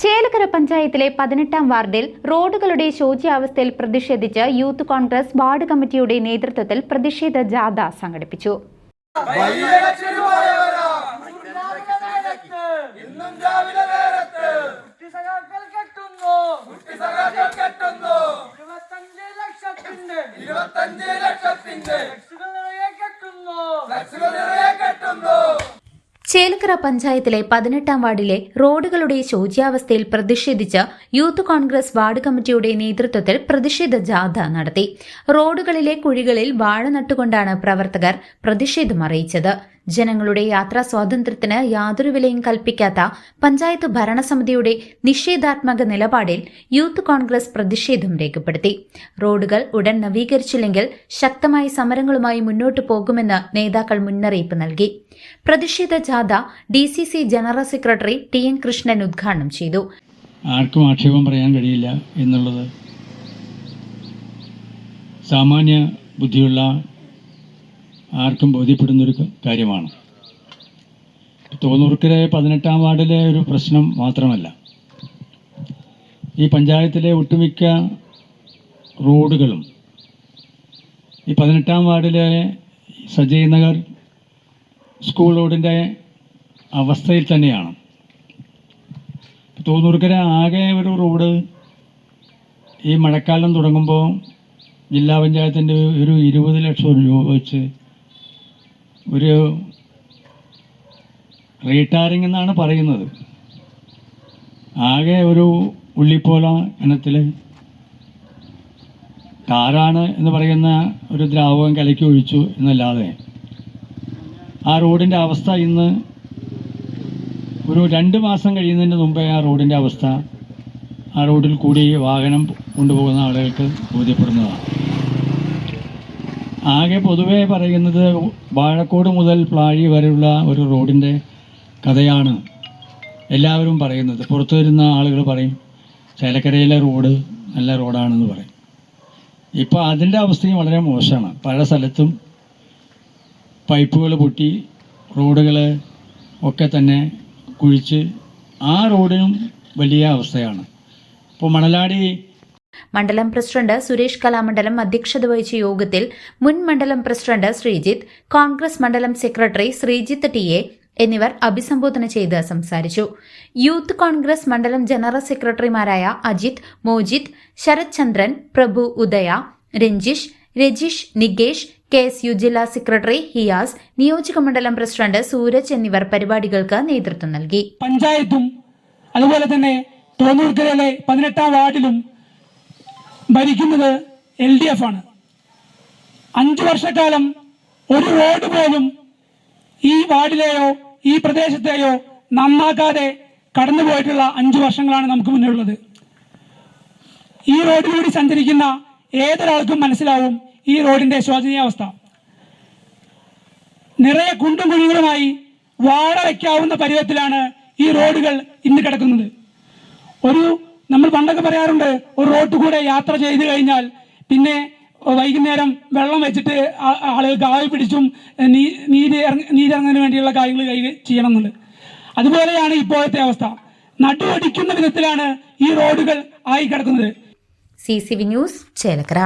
Chelakkara പഞ്ചായത്തിലെ പതിനെട്ടാം വാർഡിൽ റോഡുകളുടെ ശോച്യാവസ്ഥയിൽ പ്രതിഷേധിച്ച് യൂത്ത് കോൺഗ്രസ് വാർഡ് കമ്മിറ്റിയുടെ നേതൃത്വത്തിൽ പ്രതിഷേധ ജാഥ സംഘടിപ്പിച്ചു. ഇന്നും രാവിലെ ചേലക്കര പഞ്ചായത്തിലെ പതിനെട്ടാം വാർഡിലെ റോഡുകളുടെ ശോച്യാവസ്ഥയിൽ പ്രതിഷേധിച്ച് യൂത്ത് കോൺഗ്രസ് വാർഡ് കമ്മിറ്റിയുടെ നേതൃത്വത്തിൽ പ്രതിഷേധ ജാഥ നടത്തി. റോഡുകളിലെ കുഴികളിൽ വാഴ നട്ടുകൊണ്ടാണ് പ്രവർത്തകർ പ്രതിഷേധം അറിയിച്ചത്. ജനങ്ങളുടെ യാത്രാ സ്വാതന്ത്ര്യത്തിന് യാതൊരു വിലയും കൽപ്പിക്കാത്ത പഞ്ചായത്ത് ഭരണസമിതിയുടെ നിഷേധാത്മക നിലപാടിൽ യൂത്ത് കോൺഗ്രസ് പ്രതിഷേധം രേഖപ്പെടുത്തി. റോഡുകൾ ഉടൻ നവീകരിച്ചില്ലെങ്കിൽ ശക്തമായ സമരങ്ങളുമായി മുന്നോട്ടു പോകുമെന്ന് നേതാക്കൾ മുന്നറിയിപ്പ് നൽകി. പ്രതിഷേധ ജാഥ D C C general secretary T N Krishnan ഉദ്ഘാടനം ചെയ്തു. ആർക്കും ആക്ഷേപം പറയാൻ കഴിയില്ല എന്നുള്ളത് സാമാന്യ ബുദ്ധിയുള്ള ആർക്കും ബോധ്യപ്പെടുന്നൊരു കാര്യമാണ്. തോന്നൂർക്കിലെ പതിനെട്ടാം വാർഡിലെ ഒരു പ്രശ്നം മാത്രമല്ല. ഈ പഞ്ചായത്തിലെ ഒട്ടുമിക്ക റോഡുകളും ഈ പതിനെട്ടാം വാർഡിലെ സജയ് നഗർ സ്കൂൾ റോഡിന്റെ അവസ്ഥയിൽ തന്നെയാണ്. തോന്നൂർക്കര ആകെ ഒരു റോഡ് ഈ മഴക്കാലം തുടങ്ങുമ്പോൾ ജില്ലാ പഞ്ചായത്തിന്റെ ഒരു ഇരുപത് ലക്ഷം രൂപ വെച്ച് ഒരു റീടാറിംഗ് എന്നാണ് പറയുന്നത്. ആകെ ഒരു ഉള്ളിപ്പോല ഇനത്തിൽ ടാറാണ് എന്ന് പറയുന്ന ഒരു ദ്രാവകം കലക്കി ഒഴിച്ചു എന്നല്ലാതെ ആ റോഡിന്റെ അവസ്ഥ ഇന്ന് ഒരു രണ്ട് മാസം കഴിയുന്നതിന് മുമ്പേ ആ റോഡിന്റെ അവസ്ഥ ആ റോഡിൽ കൂടി വാഹനം കൊണ്ടുപോകുന്ന ആളുകൾക്ക് ബോധ്യപ്പെടുന്നതാണ്. ആകെ പൊതുവേ പറയുന്നത് വാഴക്കോട് മുതൽ പ്ലാഴി വരെയുള്ള ഒരു റോഡിന്റെ കഥയാണ് എല്ലാവരും പറയുന്നത്. പുറത്തു വരുന്ന ആളുകൾ പറയും ചേലക്കരയിലെ റോഡ് നല്ല റോഡാണെന്ന് പറയും. ഇപ്പോൾ അതിന്റെ അവസ്ഥയും വളരെ മോശമാണ്. പല സ്ഥലത്തും പൈപ്പുകൾ പൊട്ടി റോഡുകൾ ഒക്കെ തന്നെ കുഴിച്ച്. ആ റോഡിനും വലിയ അവസ്ഥയാണ്. ഇപ്പോൾ മണലാടി മണ്ഡലം പ്രസിഡന്റ് സുരേഷ് കലാമണ്ഡലം അധ്യക്ഷത വഹിച്ച യോഗത്തിൽ മുൻ മണ്ഡലം പ്രസിഡന്റ് ശ്രീജിത്ത് കോൺഗ്രസ് മണ്ഡലം സെക്രട്ടറി ശ്രീജിത്ത് ടി എ എന്നിവർ അഭിസംബോധന ചെയ്ത് സംസാരിച്ചു. യൂത്ത് കോൺഗ്രസ് മണ്ഡലം ജനറൽ സെക്രട്ടറിമാരായ Ajith Mojith Sarath Chandran Prabhu Udaya Ranjish Rajeesh Nikesh K S U ജില്ലാ സെക്രട്ടറി ഹിയാസ് നിയോജക മണ്ഡലം പ്രസിഡന്റ് സൂരജ് എന്നിവർ പരിപാടികൾക്ക് നേതൃത്വം നൽകി. പഞ്ചായത്തും അതുപോലെ തന്നെ തോന്നൂർക്കരയിലെ പതിനെട്ടാം വാർഡിലും ഭരിക്കുന്നത് എൽ ഡി എഫ് ആണ്. അഞ്ചു വർഷക്കാലം ഒരു റോഡ് പോലും ഈ വാർഡിലെയോ ഈ പ്രദേശത്തെയോ നന്നാക്കാതെ കടന്നുപോയിട്ടുള്ള അഞ്ചു വർഷങ്ങളാണ് നമുക്ക് മുന്നിലുള്ളത്. ഈ റോഡിലൂടെ സഞ്ചരിക്കുന്ന ഏതൊരാൾക്കും മനസ്സിലാവും ഈ റോഡിന്റെ ശോചനീയാവസ്ഥ. നിറയെ കുണ്ടും കുഴികളുമായി വാഴ വയ്ക്കാവുന്ന പരുവത്തിലാണ് ഈ റോഡുകൾ ഇന്ന് കിടക്കുന്നത്. ഒരു നമ്മൾ പണ്ടൊക്കെ പറയാറുണ്ട് ഒരു റോട്ട് കൂടെ യാത്ര ചെയ്ത് കഴിഞ്ഞാൽ പിന്നെ വൈകുന്നേരം വെള്ളം വെച്ചിട്ട് ആളുകൾ ആവി പിടിച്ചും നീ- നീര് നീരിറങ്ങുന്നതിന് വേണ്ടിയുള്ള കാര്യങ്ങൾ കൈ ചെയ്യണം എന്നുള്ളത് അതുപോലെയാണ് ഇപ്പോഴത്തെ അവസ്ഥ. നടുവടിക്കുന്ന വിധത്തിലാണ് ഈ റോഡുകൾ ആയി കിടക്കുന്നത്. C C V news Chelakkara.